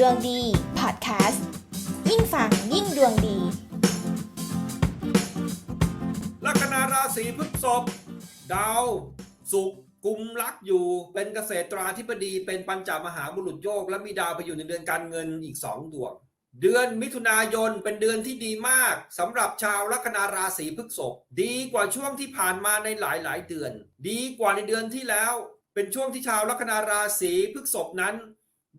ดวงดีพอดแคสต์ยิ่งฟังยิ่งดวงดี ลัคนาราศีพฤษภดาว สุขกุมรักอยู่ เป็นเกษตราธิบดี เป็นปัญจมหาบุรุษโยก และมีดาวไปอยู่ในเดือนการเงินอีกสองดวง เดือนมิถุนายนเป็นเดือนที่ดีมากสำหรับชาวลัคนาราศีพฤษภดีกว่าช่วงที่ผ่านมาในหลายๆ เดือน ดีกว่าในเดือนที่แล้ว เป็นช่วงที่ชาวลัคนาราศีพฤษภนั้น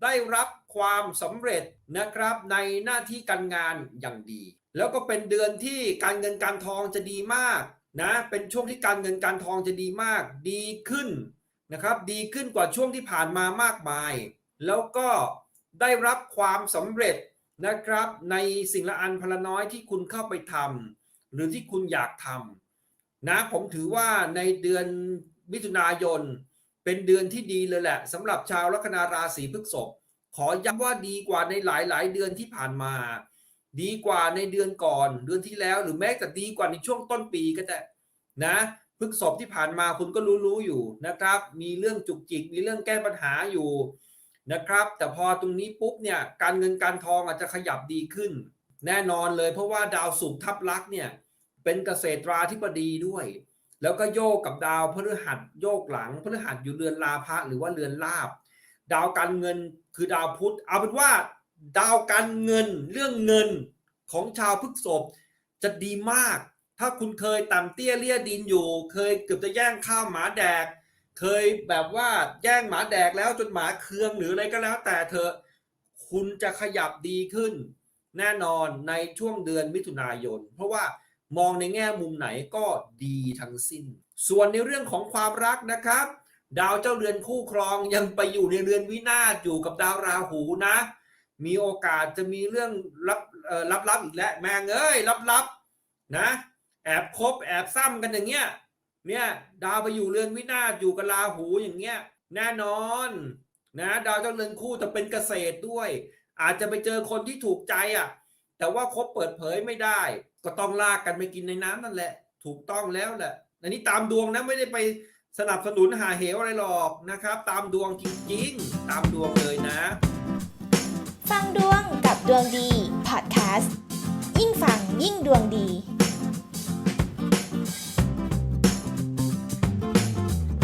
ได้รับความสำเร็จนะครับในหน้าที่การงานอย่างดี แล้วก็เป็นเดือนที่การเงินการทองจะดีมากนะเป็นช่วงที่การเงินการทองจะดีมาก ดีขึ้นนะครับดีขึ้นกว่าช่วงที่ผ่านมามากมาย แล้วก็ได้รับความสำเร็จนะครับในสิ่งละอันพลน้อยที่คุณเข้าไปทำหรือที่คุณอยากทำนะผมถือว่าในเดือนมิถุนายน เป็นเดือนที่ดีเลยแหละสำหรับชาวลัคนาราศีพฤษภขอย้ำว่าดีกว่าในหลายๆ เดือนที่ผ่านมา ดีกว่าในเดือนก่อนเดือนที่แล้ว หรือแม้แต่ดีกว่าในช่วงต้นปีก็ได้นะพฤษภที่ผ่านมาคุณก็รู้ๆอยู่นะครับ มีเรื่องจุกจิก มีเรื่องแก้ปัญหาอยู่นะครับ แต่พอตรงนี้ปุ๊บเนี่ยการเงินการทองอาจจะขยับดีขึ้น แน่นอนเลยเพราะว่าดาวศุกร์ทับลักษ์เนี่ยเป็นเกษตราธิบดีด้วย แล้วก็โยกกับดาวพฤหัสโยกหลังพฤหัสอยู่เรือนลาภะหรือว่าเรือนลาบ ดาวการเงินคือดาวพุธเอาเป็นว่า ดาวการเงินเรื่องเงินของชาวพฤกษภจะดีมาก ถ้าคุณเคยต่ำเตี้ยเลี่ยดินอยู่ เคยเกือบจะแย่งข้าวหมาแดก เคยแบบว่าแย่งหมาแดกแล้วจนหมาเคืองหรืออะไรก็แล้ว แต่เธอะคุณจะขยับดีขึ้น แน่นอนในช่วงเดือนมิถุนายน เพราะว่า มองในแง่มุมไหนก็ดีทั้งสิ้น ส่วนในเรื่องของความรักนะครับ ดาวเจ้าเรือนคู่ครองยังไปอยู่ในเรือนวินาศอยู่กับดาวราหูนะ มีโอกาสจะมีเรื่องลับเอ่อลับๆอีกแล้วแมงเอ้ยลับๆนะ แอบคบแอบซ้ำกันอย่างเงี้ยเนี่ยดาวไปอยู่เรือนวินาศอยู่กับราหูอย่างเงี้ยแน่นอนนะดาวเจ้าเรือนคู่แต่เป็นเกษตรด้วย อาจจะไปเจอคนที่ถูกใจอะแต่ว่าคบเปิดเผยไม่ได้ ก็ต้องลากกันไปกินในน้ำนั่นแหละ ถูกต้องแล้วแหละอันนี้ตามดวงนะไม่ได้ไปสนับสนุนหาเหวอะไรหรอกนะครับ ตามดวงจริงๆ ตามดวงเลยนะ ฟังดวงกับดวงดีพอดแคสต์ยิ่งฟังยิ่งดวงดี